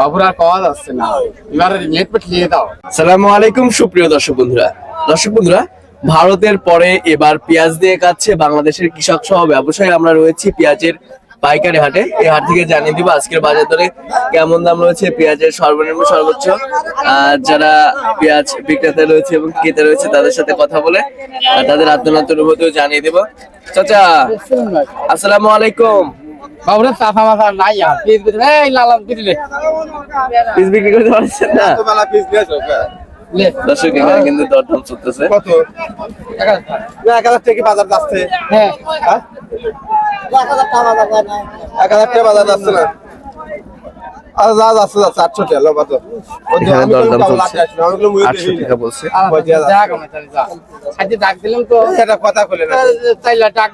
বাবুর পাওয়া যাচ্ছে না। এবার নেট পাঠিয়ে দাও। সালামু আলাইকুম, সুপ্রিয় দর্শক বন্ধুরা। দর্শক বন্ধুরা, ভারতের পরে এবার পেঁয়াজ দিয়ে কাচ্ছে বাংলাদেশের কৃষক সহ ব্যবসায়ী। আমরা রয়েছি পেঁয়াজের পাইকারি হাটে। এই হাট থেকে জানিয়ে দিব আজকের বাজার দরে কেমন দাম রয়েছে পেঁয়াজের সর্বনিম্ন সর্বোচ্চ। আর যারা পেঁয়াজ বিক্রেতা রয়েছে এবং ক্রেতা রয়েছে, তাদের সাথে কথা বলে তাদের আত্মনাত্ম অনুভূতিও জানিয়ে দেব। চাচা, আসসালামু আলাইকুম। বাবুরের চাফা মাথা নাই আর পিস পিস এই লালাম দিলে পিস বিক্রি করতে পারছেন না? বেলা পিস দিয়েছ দর্শক এখানে কিন্তু দরদাম চলতেছে। কত? এক হাজার টাকা বাজার যাচ্ছে। হ্যাঁ? এক হাজার বাজার যাচ্ছে আমি না। কমে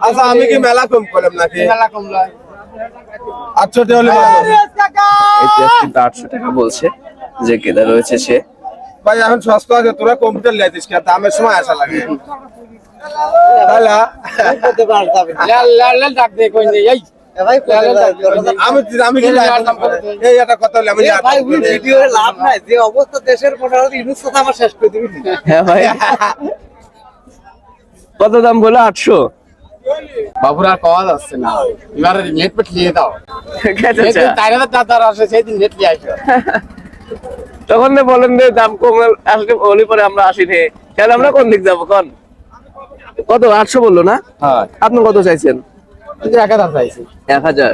আচ্ছা কি মেলা কম করলাম নাকি? মেলা কমলা আটশো টাকা হলে কিন্তু আটশো টাকা বলছে যে কেদা রয়েছে সে। ভাই এখন সস্তা আছে তোরা কম্পিউটার লেতিস কে দামের সময় আসা লাগে। হ্যাঁ কত দাম বলে? আটশো? বাবুর আর পাওয়া যাচ্ছে না। এবার নেট পাঠিয়ে দাও আচ্ছা। চার হাজার টাকার আসে সেই দিন নেট নিয়ে আসবে। তখন বলেন যে দাম কম আসলে হলে পরে আমরা আসি নে। তাহলে আমরা কোন দিক যাব কোন? কত আটশো বলল না? হ্যাঁ। আপনি কত চাইছেন? এক হাজার চাইছি। এক হাজার।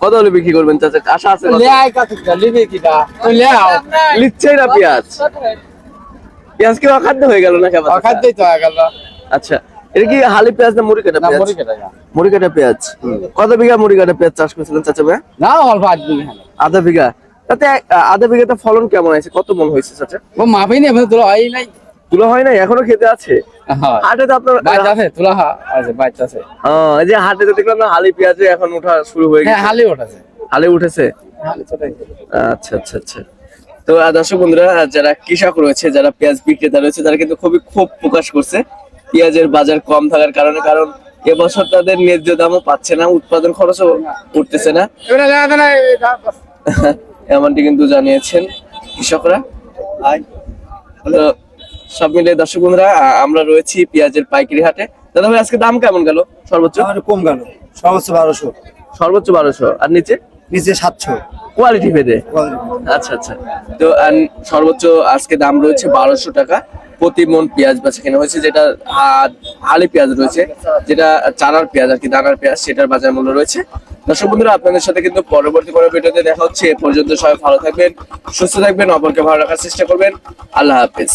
কত হলে বিক্রি করবেন চাচা? আশা আছে কত? লে আয় কত লিবি কিটা? তুই লে আও লিখছেই না পেঁয়াজ? পেঁয়াজ কি অখাদ্য হয়ে গেল না কেমন খাদ্যই তো হয়ে গেল। আচ্ছা। এটা কি হালি পেঁয়াজ না মুড়ি কাটা পেঁয়াজ? মুড়ি কাটা পেঁয়াজ। কত বিঘা মুড়ি কাটা পেঁয়াজ চাষ করেছিলেন চাচা ভাই? না অল্প দিন হ্যাঁ আধা বিঘা। তাতে আধা বিঘাতে ফলন কেমন আছে কত মন হয়েছে চাচা? ও নেই তোলা হয় নাই। তুলো হয় না এখনও খেতে আছে? হাটে তো আপনার বাচ্চা আছে তোলা আছে বাচ্চা আছে। এই যে হাটে তো দেখলাম না হালি পেঁয়াজে এখন ওঠা শুরু হয়ে হ্যাঁ গেছে। হালি ওঠাছে হালি উঠেছে? আচ্ছা আচ্ছা আচ্ছা। তো আহ, দর্শক বন্ধুরা যারা কৃষক রয়েছে যারা পেঁয়াজ বিক্রেতা রয়েছে তারা কিন্তু খুবই ক্ষোভ প্রকাশ করছে। পেঁয়াজের বাজার কম থাকার কারণে কারণ এবছর তাদের ন্যায্য দামও পাচ্ছে না উৎপাদন খরচও উঠতেছে না। এমনটি কিন্তু জানিয়েছেন কৃষকরা। তো সব মিলে দর্শক বন্ধুরা আমরা রয়েছি পেঁয়াজের পাইকারি হাটে। দাদা ভাই আজকে দাম কেমন গেল? সর্বোচ্চ? কম গেল সর্বোচ্চ বারোশো। সর্বোচ্চ বারোশো। আর নিচে? নিচে সাতশো। কোয়ালিটি ভেদে? আচ্ছা আচ্ছা। তো আর সর্বোচ্চ আজকে দাম রয়েছে বারোশো টাকা। প্রতি মন পেঁয়াজ বেচা কেনা হয়েছে, যেটা আলি পেঁয়াজ রয়েছে, যেটা চানার পেঁয়াজ আর কি, দানার পেঁয়াজ, সেটার বাজার মূল্য রয়েছে। দর্শক বন্ধুরা, আপনাদের সাথে কিন্তু পরবর্তী কোনো ভিডিওতে দেখা হচ্ছে। এ পর্যন্ত সবাই ভালো থাকবেন, সুস্থ থাকবেন, অপরকে ভালো রাখার চেষ্টা করবেন। আল্লাহ হাফেজ।